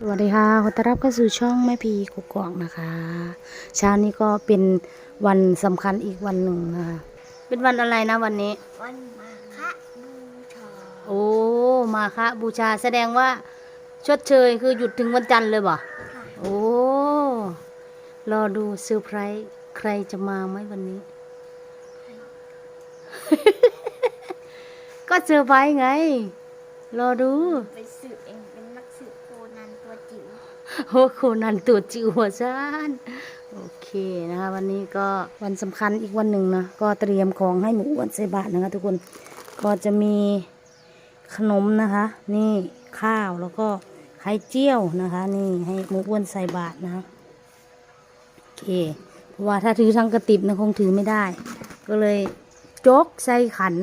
สวัสดีค่ะขอต้อนรับเข้าสู่ช่องแม่พีกุกกอกนะคะ เช้านี้ก็เป็นวันสำคัญอีกวันหนึ่งนะคะ เป็นวันอะไรนะวันนี้ วันมาฆบูชาโอ้ มาคะบูชาแสดงว่าชดเชยคือหยุดถึงวันจันทร์เลยบ่ค่ะโอ้ รอดูเซอร์ไพรส์ใครจะมาไหมวันนี้ ก็เซอร์ไพรส์ไง รอดู ไปสืบเองเป็นนักสืบโคนันตัวจิ๋ว โอ้โคนันตัวจิ๋วหัวซานโอเคนะคะวันนี้ก็วันสำคัญอีกวันหนึ่งนะก็เตรียมของให้หมูอ้วนใส่บาตรนะคะ ทุกคนก็จะมีขนมนะคะ นี่ข้าวแล้วก็ไข่เจียวนะคะ นี่ให้หมูอ้วนใส่บาตรนะคะโอเคเพราะว่าถ้าถือทั้งกระติบนะคงถือไม่ได้ ก็เลยโจกใส่ขัน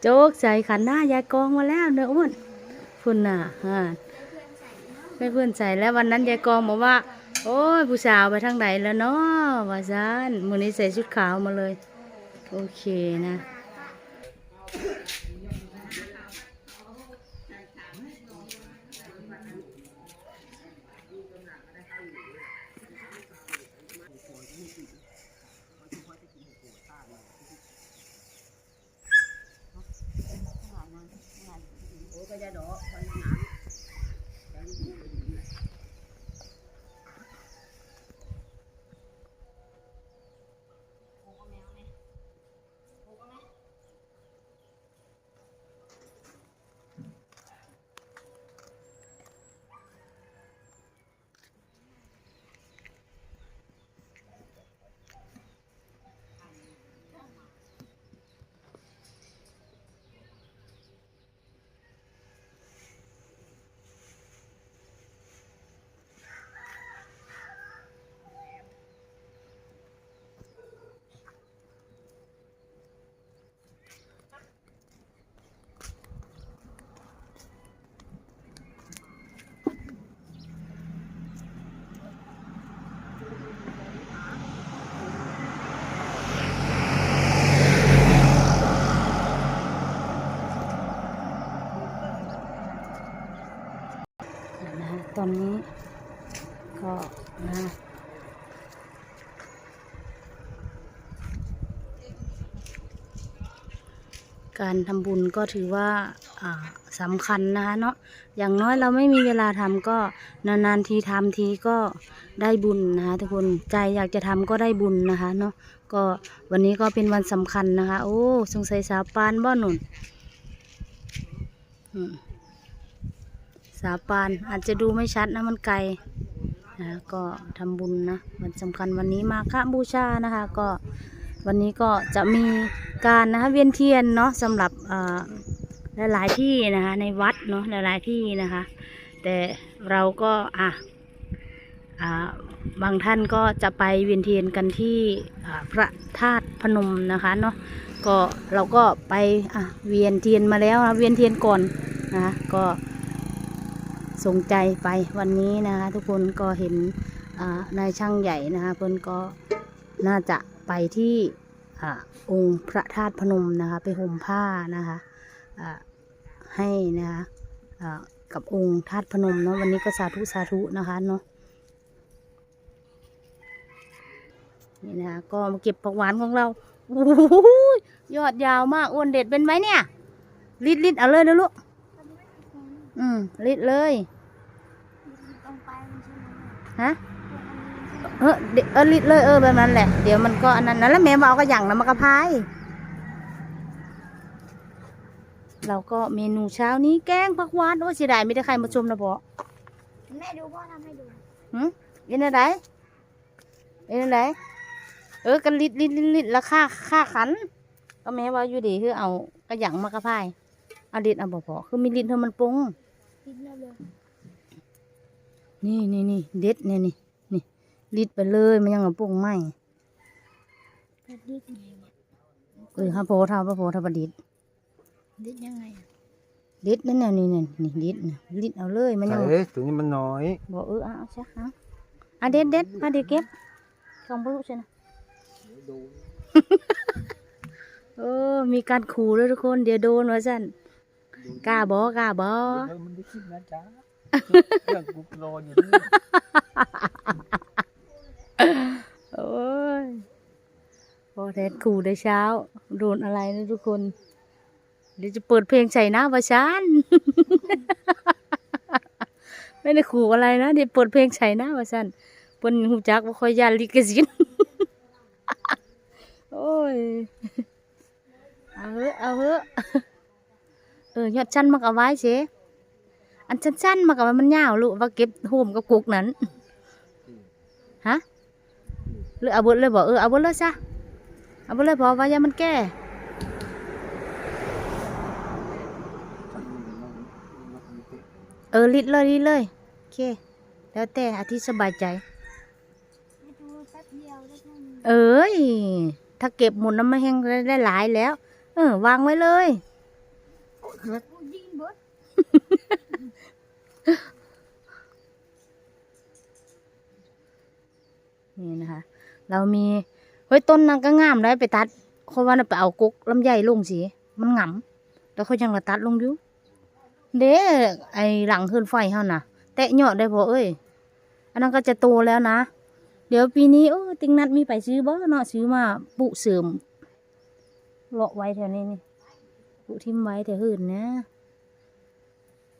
โจกใส่ขันหน้ายายกองมาแล้วเนอะอ้วนพุ่นน่ะฮะ ไม่เพื่อนใส่แล้ววันนั้นยายกองบอกว่า โอ้ยผู้สาวไปทางไหนแล้วเนาะว่าซานมือนี้ใส่ชุดขาวมาเลย โอเคนะนะฮะตอนนี้ ก็นะการทำบุญก็ถือว่าสำคัญนะคะเนาะอย่างน้อยเราไม่มีเวลาทำก็นานๆทีทำทีก็ได้บุญนะคะทุกคนใจอยากจะทำก็ได้บุญนะคะเนาะก็วันนี้ก็เป็นวันสำคัญนะคะ โอ้สงสัยสาวปานบ้าหนุนสาปานอาจจะดูไม่ชัดนะมันไกล นะก็ทำบุญนะวันสำคัญวันนี้มาฆบูชานะคะก็วันนี้ก็จะมีการนะคะเวียนเทียนเนาะสำหรับหลายๆที่นะคะในวัดเนาะหลายๆที่นะคะ แต่เราก็อะบางท่านก็จะไปเวียนเทียนกันที่พระธาตุพนมนะคะเนาะก็เราก็ไปเวียนเทียนมาแล้วนะเวียนเทียนก่อนนะคะก็ สงใจไปวันนี้นะคะ ทุกคนก็เห็นนายช่างใหญ่นะคะเพิ่นก็น่าจะไปที่อองค์พระธาตุพนมนะคะ ไปห่มผ้านะคะให้นะคะกับองค์ธาตุพนมเนาะวันนี้ก็สาธุสาธุนะคะเนาะนี่นะคะก็มาเก็บผักหวานของเราโอ้โหยอดยาวมากอ้วนเด็ดเป็นไหมเนี่ยลิดลิดเอาเลยนะลูก อืมลิดเลยตรงไปมันใช่ไหมฮะ เออเดี๋ยวเออลิดเลยเออแบบนั้นแหละ เดี๋ยวมันก็อันนั้นนะแล้วแม่มาเอากระหยั่งนะมากระพาย เราก็เมนูเช้านี้แกงผักหวานโอ้เสียดายไม่ได้ใครมาชมนะพอแม่ดูพ่อทำให้ดูหืมเอ็นอะไรเอ็นอะไรเออกันลิดลิดลิดลิดแล้วค่าค่าขัน ก็แม่ว่าอยู่ดีคือเอากระหยั่งมากระพายเอาลิดเอาบ่พอคือมีลิดเท่ามันปรุง กินแล้วเลยนี่นี่นี่เด็ดนี่นี่นี่ลิดไปเลยมันยังกับปรุงไม่แต่ดิดไงเนี่ยเออฮะโพธาพระโพธาประดิษฐ์ดิดยังไงอะลิดนั่นน่ะนี่นี่นี่ลิดน่ะลิดเอาเลยมันยังเอ้ยตัวนี้มันน้อยบอกเออเอาเอาซะเอาอะเด็ดเด็ดมาเดี๋ยวเก็บของบุรุษใช่นะเออมีการขู่ด้วยทุกคน เดี๋ยวโดนว่าสั่น กล้าบ่กล้าบ่เดี๋ยวมันได้คิดนะจ๊ะเรื่องกูรออยู่นี่โอ้ยพอแทนขู่ได้เช้า โดนอะไรนะทุกคน เดี๋ยวจะเปิดเพลงใส่หน้าประชันไม่ได้ขู่อะไรนะเดี๋ยวเปิดเพลงใส่หน้าประชันเปิ้นหูจักว่าคอยยานลิขสิทธิ์โอ้ย เอาเถอะเอาเถอะเออยอดชันมากเอาไว้เชอันสั้นๆมากเอาไว้มันยาวลูกว่าเก็บโฮมกับกุกนั้นฮะหรือเอาเบดเลยบอกเออเอาเบดเลยซะเอาเบดเลยพอว่าอย่ามันแก่เออลิดเลยลิดเลยโอเค แล้วแต่อาทิตย์สบายใจมาดูแป๊บเดียวได้แค่นี้เอ้ย ถ้าเก็บหมดน้ำมันแห้งได้หลายแล้ว เออ วางไว้เลยโอ้ ยิงเบิดนี่นะคะ เรามีเฮ้ยต้นนั้นก็งามได้ไปตัดเขาว่าน่ะไปเอากุกลำไยลงสิมันงํแล้วเขายังระตัดลงอยู่เด้ไอหลังขึ้นไฟเฮาน่ะแตะยอดได้พอเอ้ยอันนั้นก็จะโตแล้วนะ เดี๋ยวปีนี้เออติงนัดมีไปซื้อบ่เนาะซื้อมาปลูกเสริมเลาะไว้แถวนี้นี่ ปลูกทิมไว้แถวอื่นนะ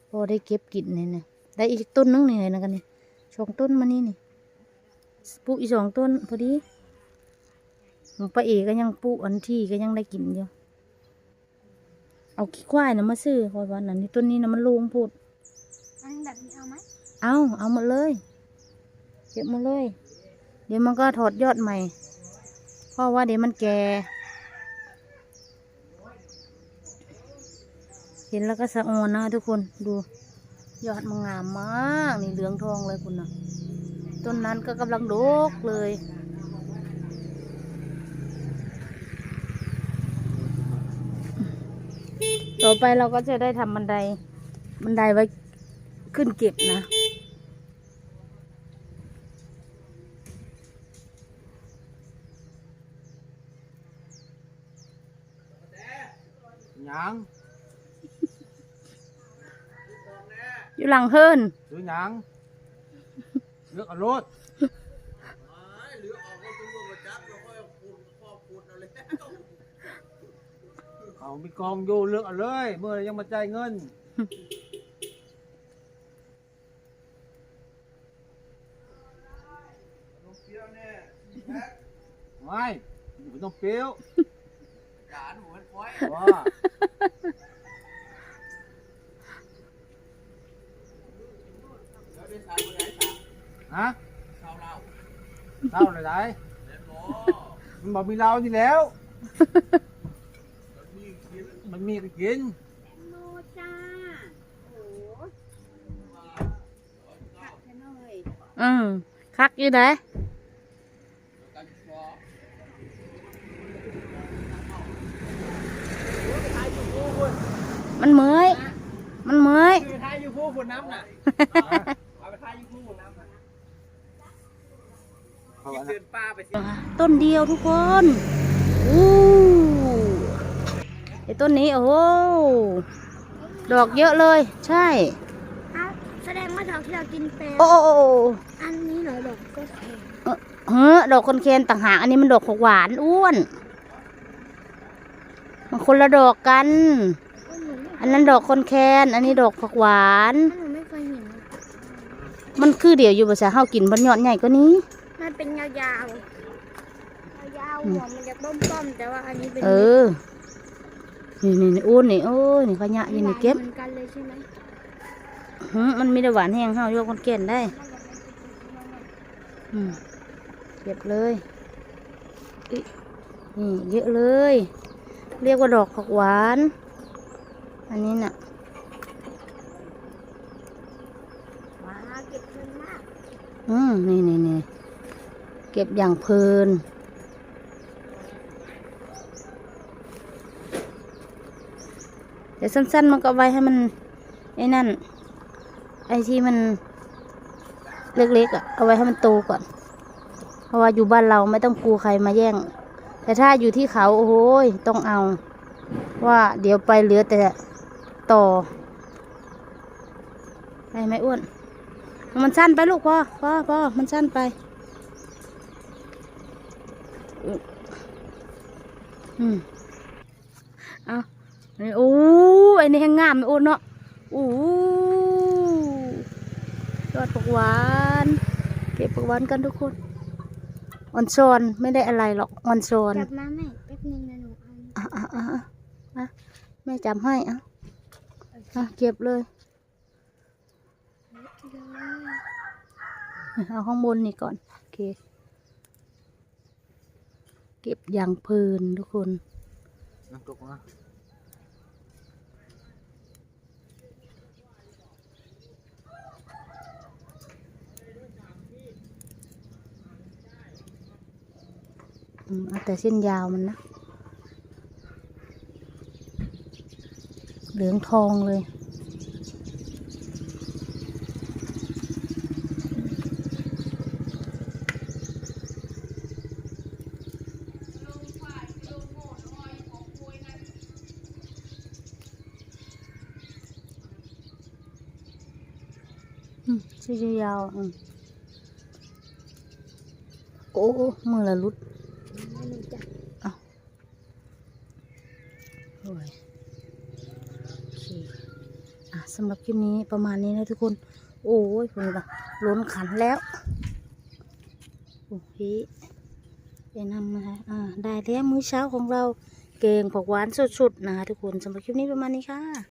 พอได้เก็บกินนี่นะได้อีกต้นนึงนี่นะกันนี่สองต้นมานี่นี่ปลูกอีกสองต้นพอดีหมูปลาเอกก็ยังปลูกอันที่ก็ยังได้กินอยู่เอาขี้ควายนะมาซื้อคอยวันนั้นนี่ต้นนี้นะมันโลงโพูดอันแบบนี้เอาไหมเอาเอาหมดเลยเก็บหมดเลย เดี๋ยวมันก็ถอดยอดใหม่เพราะว่าเดี๋ยวมันแก่ เห็นแล้วก็สะออนนะทุกคนดู ยอดมันงามมากนี่เหลืองทองเลยคุณนะต้นนั้นก็กำลังดกเลยต่อไปเราก็จะได้ทำบันไดบันไดไว้ขึ้นเก็บนะหยัง อยู่หลังเฮิรนหรือหยังเลือกเอารถเอามีกองอยู่เลือกเอาเลย เมื่อยังมาจ่ายเงินไม่ไม่ต้องเปรี้ยวหลานหัวคอยว่า ฮะเศร้าเราเศร้าเลยได้มันบอกมีเรานี่แล้ว มันมีก็กินโนจ้าโอ้ขัดกันหน่อยอืมคักอยู่ไหนมันเหมยมันเหมยไปทายยูฟูฝุ่นน้ำน่ะ เอาไปทายยูฟูฝุ่นน้ำน่ะกินเดินป้าไปสิต้นเดียวทุกคนอู้ไอ้ต้นนี้โอ้โหดอกเยอะเลย ใช่เอาแสดงว่าดอกที่เรากินไปโอ้โอ้โอ้อันนี้เหรอดอกก็แพงเฮ้อดอกคนแคนต่างหากอันนี้มันดอกผักหวานอ้วน มันคนละดอกกันก็หนูไม่อันนั้นดอกคนแคน อันนี้ดอกผักหวานหนูไม่เคยเห็น มันคือเดี๋ยวอยู่ภาษาเฮากินบนยอดใหญ่กว่านี้ มันเป็นยาวๆยาวๆหัวมันจะต้มๆแต่ว่าอันนี้เป็นเออ นี่นี่นี่อ้วนนี่โอ้ยนี่ขยะอยี่นี่เก็บเหมือนกันเลยใช่ไหมหึมันมีแต่หวานแห้งเฮาโยกคนแคนได้อืมเก็บเลยอินี่เยอะเลย เรียกว่าดอกผักหวาน อันนี้น่ะ ว้า เก็บเงินมาก อืมนี่นี่นี่เก็บอย่างเพลินเดี๋ยวสั้นๆมันก็ไว้ให้มันไอ้นั่น ไอ้ที่มันเล็กๆอะเอาไว้ให้มันโตก่อน เพราะว่าอยู่บ้านเราไม่ต้องกลัวใครมาแย่ง แต่ถ้าอยู่ที่เขาโอ้โหต้องเอา ว่าเดี๋ยวไปเหลือแต่ต่อได้ไหมอ้วน มันสั้นไปลูกพ่อพ่อพ่อมันสั้นไป อืมเอาอันนี้โอ้อันนี้แห้งงามเลยโอ้เนาะโอ้ยอดผักหวาน เก็บผักหวานกันทุกคนออนซอนไม่ได้อะไรหรอกออนซอนจับมาแม่แป๊บนึงนะหนูเอาอะอะอะอะอะแม่จำให้อะอะเก็บเลย เอาข้างบนนี่ก่อน โอเค เก็บอย่างเพลินทุกคนน้ำตกนะอืมเอาแต่เส้นยาวมันนะ เหลืองทองเลย ส้นยาวอืมโอ้มือละลุดให้หนูจับโอ้ยโอเคอะสำหรับคลิปนี้ประมาณนี้นะทุกคน โอ้ยคุณละล้นขันแล้ว โอเคไปนำนะคะอ่า ได้แล้วมื้อเช้าของเราเก่งผักหวานสุดๆนะคะทุกคนสำหรับคลิปนี้ประมาณนี้ค่ะ